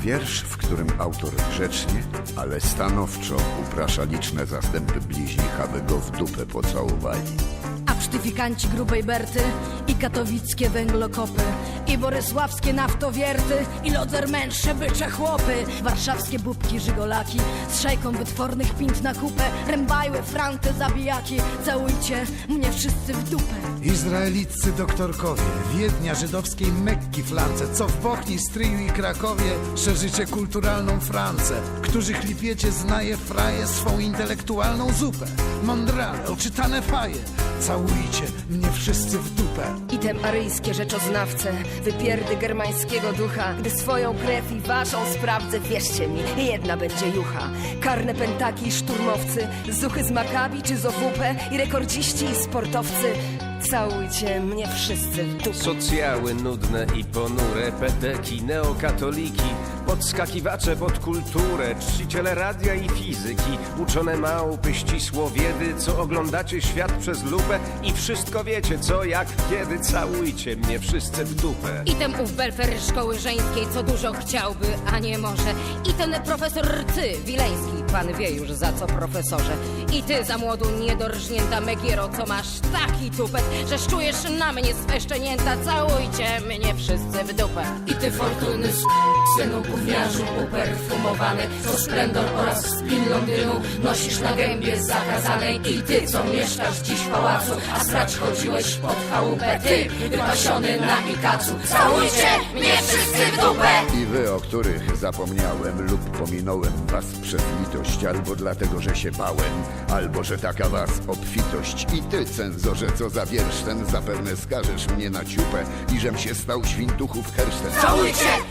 Wiersz, w którym autor grzecznie, ale stanowczo uprasza liczne zastępy bliźnich, aby go w dupę pocałowali. A psztyfikanci grubej Berty i katowickie węglokopy i borysławskie naftowierty i lodzermęższe bycze chłopy warszawskie bubki żygolaki z szajką wytwornych pint na kupę rębajły franty zabijaki całujcie mnie wszyscy w dupę Izraeliccy doktorkowie, Wiednia, żydowskiej Mekki flance, co w Bochni, Stryju i Krakowie szerzycie kulturalną Francę, którzy chlipiecie znaje fraje swą intelektualną zupę. Mądrale, oczytane faje, całujcie mnie wszyscy w dupę. Item aryjskie rzeczoznawce, wypierdy germańskiego ducha. Gdy swoją krew i waszą sprawdzę, wierzcie mi, jedna będzie jucha. Karne pentaki i szturmowcy, zuchy z Makabi czy z Ofupę i rekordziści i sportowcy. Całujcie mnie wszyscy w dupę. Socjały nudne i ponure, pedeki, neokatoliki, podskakiwacze pod kulturę, czciciele radia i fizyki, uczone małpy, ścisłowiedy, co oglądacie świat przez lupę i wszystko wiecie, co, jak, kiedy, całujcie mnie wszyscy w dupę. I ten ów belfer szkoły żeńskiej, co dużo chciałby, a nie może. I ten profesor Rcy, Wileński, pan wie już za co profesorze. I ty za młodu niedorżnięta Megiero, co masz taki tupet, że szczujesz na mnie swe szczenięta. Całujcie mnie wszyscy w dupę. I ty fortuny s- synu gówniarzu uperfumowany To splendor oraz spin Londynu Nosisz na gębie zakazanej I ty, co mieszkasz dziś w pałacu A sprać chodziłeś pod chałupę Ty, wypasiony na Ikacu Całujcie mnie wszyscy w dupę I wy, o których zapomniałem lub pominąłem was przez litość, albo dlatego, że się bałem, albo że taka was obfitość. I ty, cenzorze, co za wiersz ten, zapewne skażesz mnie na ciupę i żem się stał świntuchów wszyscy w dupę